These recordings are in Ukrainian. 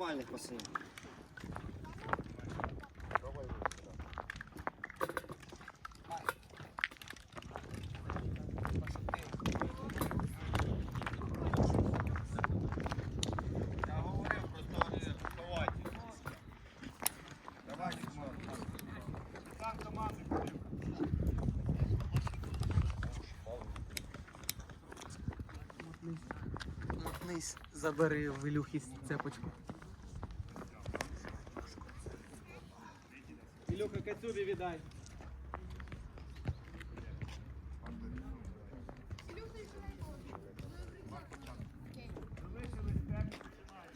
нормальних пацанів. Забери в Ілюхі цепочку. Ілюха, Кацюбі віддай.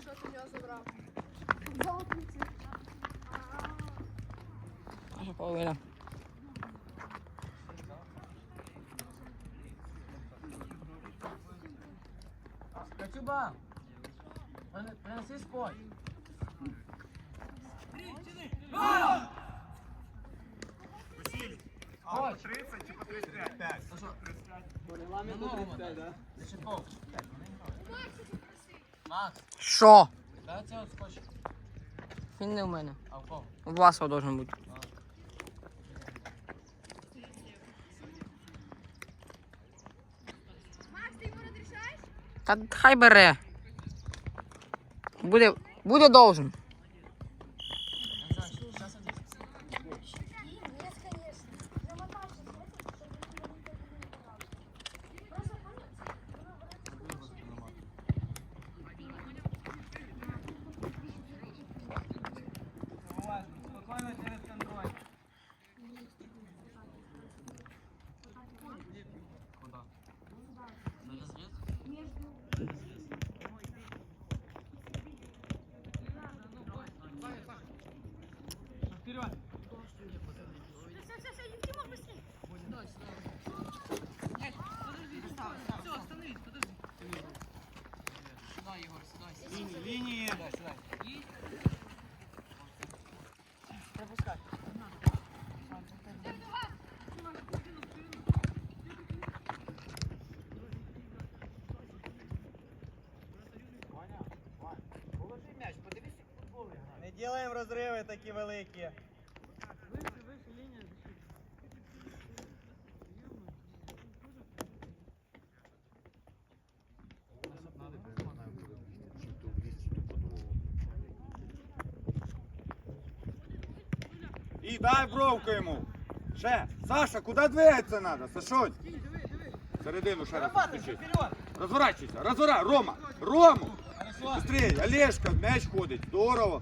Що ти в нього забрав? Наша половина. Кацюба! Принеси скотч. А, по 30 чи по 35? 5. Регламенту 35, да? Зачепов. Макс, Що? дай це от скотч. Він не в мене. А в кого? У вас должен бути. Макс, ти йому розрішаєш? Та хай бере. Буде, буде должен. Робимо розриви такі великі. І дай бровку йому. Ще. Саша, куди двигатися треба? Сашонь. Середину ще раз вперед! Розворачуйся, розворачуйся. Рома, Рому. Быстрее, Олежка, м'яч ходить. Здорово.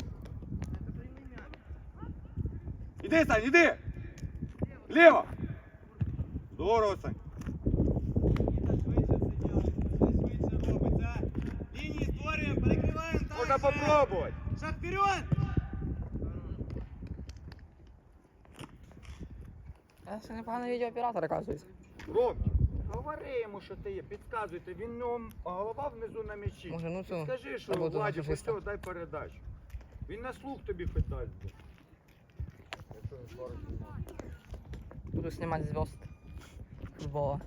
Іди, Сань, іди. Ліво. Здорово, Сань. Лінії створюємо, перекриваємо так. Можна попробувати. Шаг вперед! Це непоганий відеооператор, оказується. Ром, говори йому, що ти є, підказуйте. Він ну, голова внизу на м'ячі. Може, ну цю Скажи, що Владі, дай передачу. Він на слух тобі дасть. Буду знімати звезд футбола.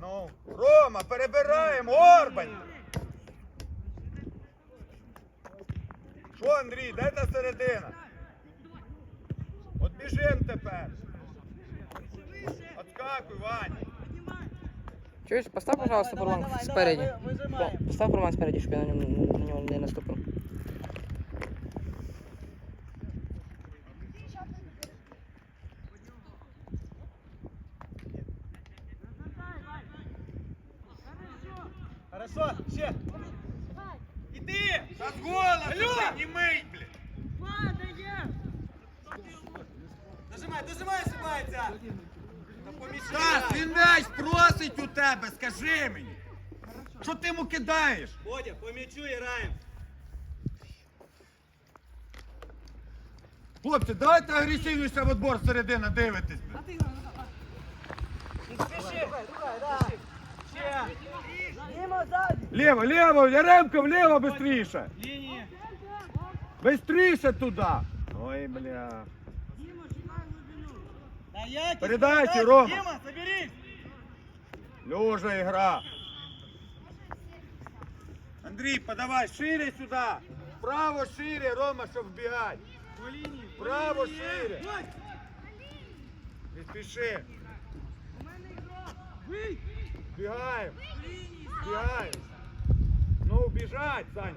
Ну, Рома, перебираємо, Орбань! Що, Андрій, де та середина? От біжим тепер. Отскакуй, Ваня. Чуєш, постав, пожалуйста, Бурман спереді. О, Постав Бурман спереді, щоб я на нього не наступив. Стас, він м'яч просить у тебе, скажи мені. Що ти йому кидаєш? Бодя, по м'ячу граємо. Хлопці, давайте агресивніше в отбор середина дивитись. блядь. Спіши! Ще! Лево, лево, Яремко, влево быстріше. Лінії! Туди. Ой, бля. Та як? Передачі, Рома. Діма, заберіть! Лежа ігра. Андрій, подавай шире сюди. Право шире, Рома, щоб вбігати. По лінії. по Право лінії. шире. Ось. Не спіши. Вий. Бігаємо. Бігаємо. Ну, біжать, Саня.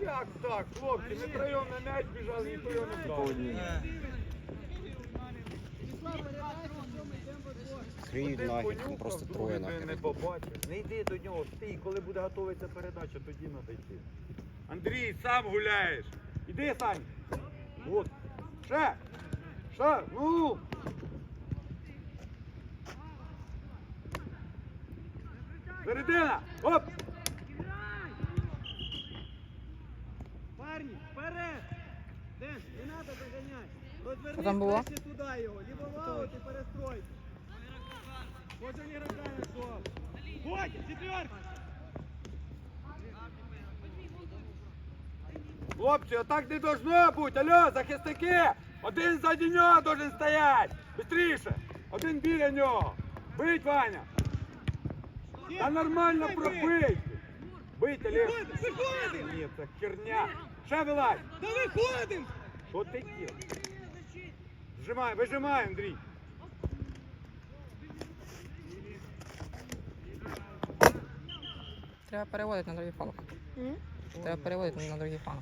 Як так, хлопці? Ми троєм на м'яч біжали, ніхто його не брав. Криють понюхав, ну просто троє не- Не побачив. Не йди до нього, стій, коли буде готуватися передача, тоді треба йти. Андрій, сам гуляєш. Іди, Сань. От. Ще. Ще. Ну. Середина. Оп. Парні, вперед! Ден, не треба заганяти. Розвернись Що там було? туди його. Аут і перестройся. Ось він гравця знайшов. Ходь, четверка! Хлопці, отак не должно бути. Алло, захисники! Один ззаді нього должен стоять! Быстріше! Один біля нього! Бить, Ваня! Та нормально пробить! Бить, Олег! Ні, це херня! Ще вилазь! Да виходимо! Що ти є? Вжимай, вижимай, Андрій! Треба переводити на другий фланг. Треба переводити на другий фланг.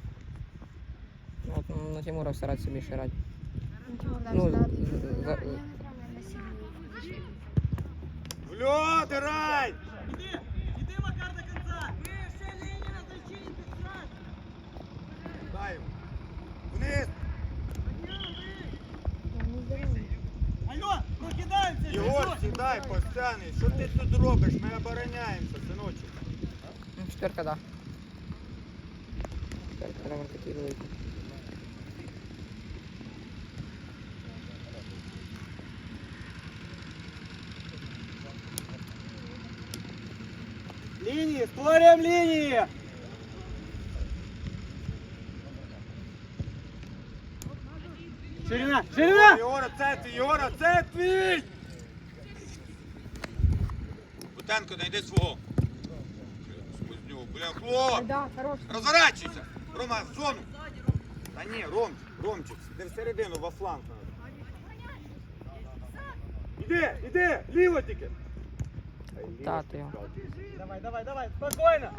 Ну, От на Тимура старатися більше грати. Ну, за- В льот, Алло, прокидаємося! Єгор, сідай, постяний! Що ти тут робиш? Ми обороняємося, синочок. Ну, Четверка, да. Четверка, треба такі великі. Лінії, створюємо лінії! Ширина, ширина! Єгора, це твій, Єгора, це твій! Бутенко, найди свого. Скузню, бля, хлоп! Да, хорош. Розворачуйся! Рома, в зону! Та ні, Ром, Ромчик, де всередину, во фланг надо. Іди, іди, ліво тільки! Ліво його. Давай, давай, давай, спокійно!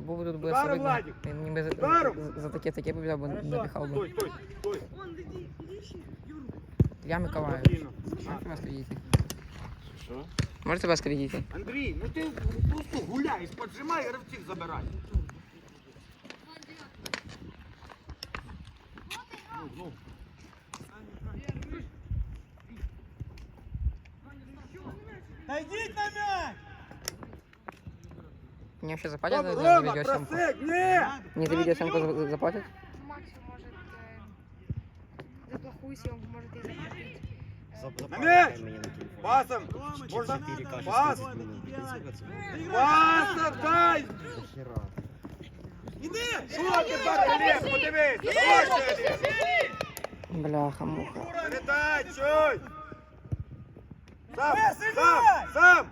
Був би тут би Ударом, видно. Владик! Він ніби за, Ударом! за таке таке побіжав, бо Хорошо. набіхав би. Стой, стой, стой. Я Миколаїв. Спокійно. Можете вас відійти? Що? Можете вас відійти? Андрій, ну ти просто гуляєш, поджимай, гравців забирай. Ну, ну. Та йдіть на м'яч! Мне вообще заплатят за, за Рома, видеосъемку? просек, ні! Мне за видеосъемку за- заплатят? Макс может э, за плохую съемку может и заплатить. На м'яч! мені на телефон. Пасом! Ромочка, Можна? не надо, Перекажи, Пас! 30 минут. Прикольно. Пасом, дай! Хера. Іди! Що ти Олег, подивись! Ось Олег! Бляха, муха. Передай, чуй! Сам, Вистріляй! сам, сам!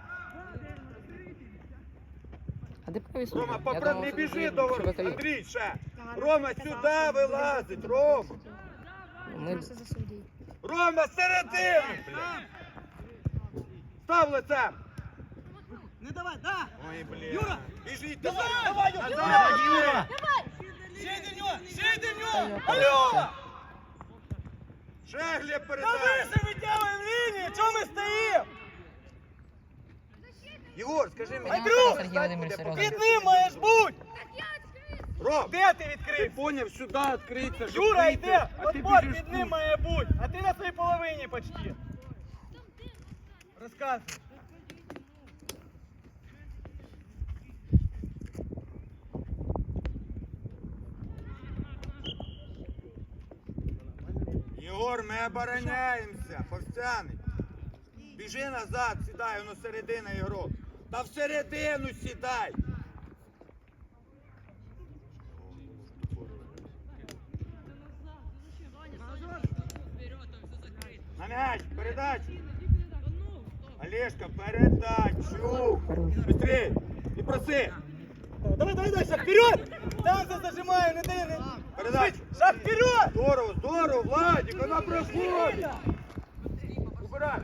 А ти повіс? Рома, Я не біжи до чуваки. Андрій, ще! Рома, сюди вилазить, Рома! Ми... Рома, середину! Став лицем! Не давай, да! Ой, блін. Юра! Біжіть Давай, давай! Юра! Юра! Ще до нього! Ще до нього! Алло! Та передай! вище витягуємо лінії! Чого ми стоїмо? Єгор, скажи мені, Андрюх! Сергій Володимирович. Під ним маєш бути! Ром, Де ти ти відкрив? поняв, сюди відкриться, щоб Юра, вийти, йди! а ти біжиш під ним тут. має бути! А ти на своїй половині почти! Розказуй! Єгор, ми обороняємося, повстяний. Біжи назад, сідай, воно середина ігрок. Та всередину сідай. На м'яч, передачу. Олежка, передачу. Быстрей. І проси. Давай, давай, давай, шаг вперед! Там все зажимаю, не дай, не... Передачу. Шаг вперед! Здорово, здорово, Владик, вона проходить. Убирай.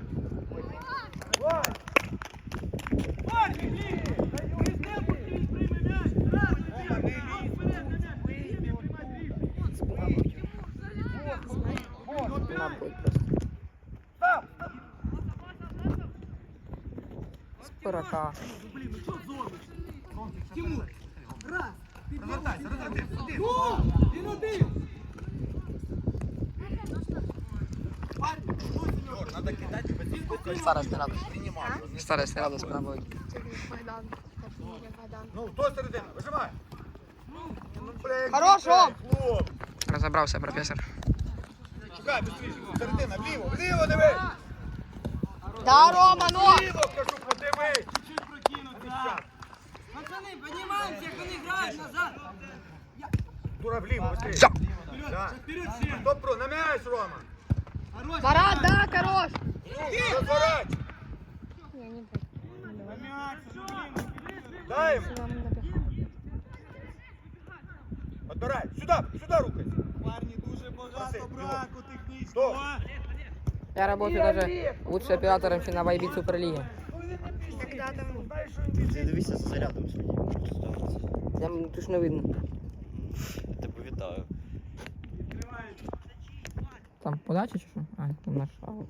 З пирака. Розвертайся, розвертайся. Ну, він один. Надо кидати без Старость не рада. Старость не рада спробуй. Це Богдан. Так, Міря Богдан. Ну, хто середина? Вижимай. Ну, блін, Хорош, Ром! хлоп. Розібрався професор. Шукай, быстріше. Середина, вліво, вліво дивись. Да, Рома, ну! Вліво, Дура, вліво, быстрее. Все. Да. Вперед всем. Стоп, про, на м'яч, Рома. Хорош. Марат, да, хорош! Ну, розворот. Я не буду. На мяч, блин. Дай йому. Нам напихав. Отбирай. Сюда, сюда рухай. Парні, дуже багато Просить, браку Стоп. технічного. Я работаю даже лучшим оператором ще на Вайбі Суперліги. Когда там... Ти дивися за зарядом сьогодні. Я м- видно. Тебе вітаю. Там подача чи що? А, там наш аут.